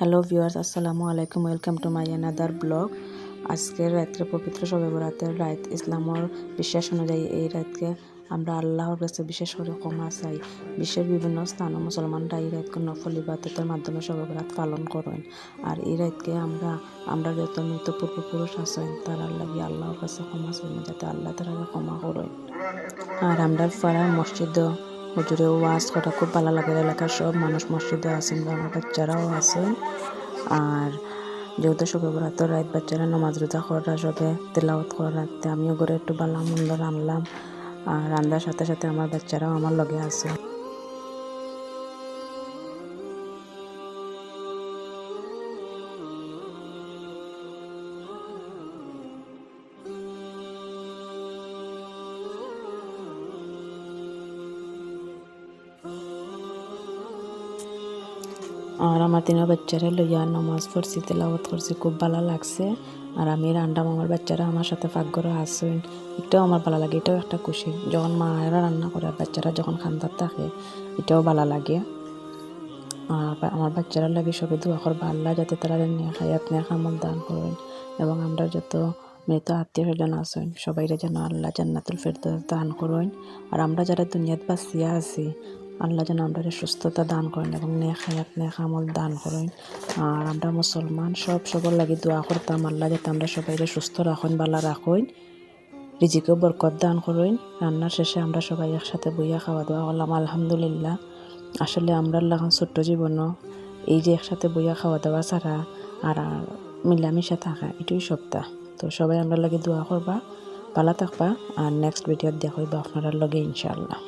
Hello viewers আসসালামু আলাইকুম welcome to my another blog আজকের রাত্রে পবিত্র শবে বরাতের রাত, ইসলামর বিশ্বাস অনুযায়ী এই রাতকে আমরা আল্লাহর কাছে বিশেষ করে ক্ষমা চাই। বিশ্বের বিভিন্ন স্থানে মুসলমানরা এই রাতকে নফল ইবাদতের মাধ্যমে শবে বরাত পালন করেন। আর এই রাতকে আমরা আমরা যত মৃত পূর্বপুরুষ আছেন, তারা লাগি আল্লাহর কাছে ক্ষমা চাই, যাতে আল্লাহ তারা ক্ষমা করেন। আর আমরা পাড়ার মসজিদও হুজুরে ওয়াজ করা খুব ভালো লাগে। এলাকার সব মানুষ মসজিদে আছেন বা আমার বাচ্চারাও আছেন। আর যেহেতু সবে বরাত রাত বাচ্চারা নামাজ রোজা করা সবে তেলাওত করা রাখতে আমিও ঘরে একটু ভালো মন্দ রানলাম আর রান্নার সাথে সাথে আমার বাচ্চারাও আমার লগে আছে। আর আমার তিন বাচ্চারা লইয়া নামাজ পড়ছি, তেলাওয়াত করছি, খুব ভালো লাগছে। আর আমি রান্নাম আমার বাচ্চারা আমার সাথে পাকঘরে আসেন এটাও আমার ভালো লাগে, এটাও একটা খুশি। যখন মায়েরা রান্না করে আর বাচ্চারা যখন খান্দার থাকে, এটাও ভালো লাগে। আর আমার বাচ্চারা লাগে সবে দোয়া করবা, আল্লাহ যাতে তারা নিয়ে খায়াত নিয়ে খামল দান করেন। এবং আমরা যত মৃত আত্মীয় স্বজন আছেন সবাই যেন আল্লাহ জান্নাতুল ফেরদৌস দান করেন। আর আমরা যারা দুনিয়াত বাঁচিয়া আছি আল্লাহ যেন আমরা সুস্থতা দান করেন এবং নেক হায়াত আমল দান করেন। আর আমরা মুসলমান, সব সবর লাগি দোয়া করতাম, আল্লাহ যাতে আমরা সবাই সুস্থ রাখেন বালা রাখেন, রিজিকেও বরকত দান করেন। রান্নার শেষে আমরা সবাই একসাথে বইয়া খাওয়া দাওয়া করলাম, আলহামদুলিল্লাহ। আসলে আমরা লাগান ছোট্ট জীবনও এই যে একসাথে বইয়া খাওয়া দাওয়া ছাড়া আর মিলামিশা থাকা, এটাই সপ্তাহ তো সবাই আমরা লাগে দোয়া করবা, ভালো থাকবা, আর নেক্সট ভিডিওত দেখা হইবা আপনার লগে ইনশাআল্লাহ।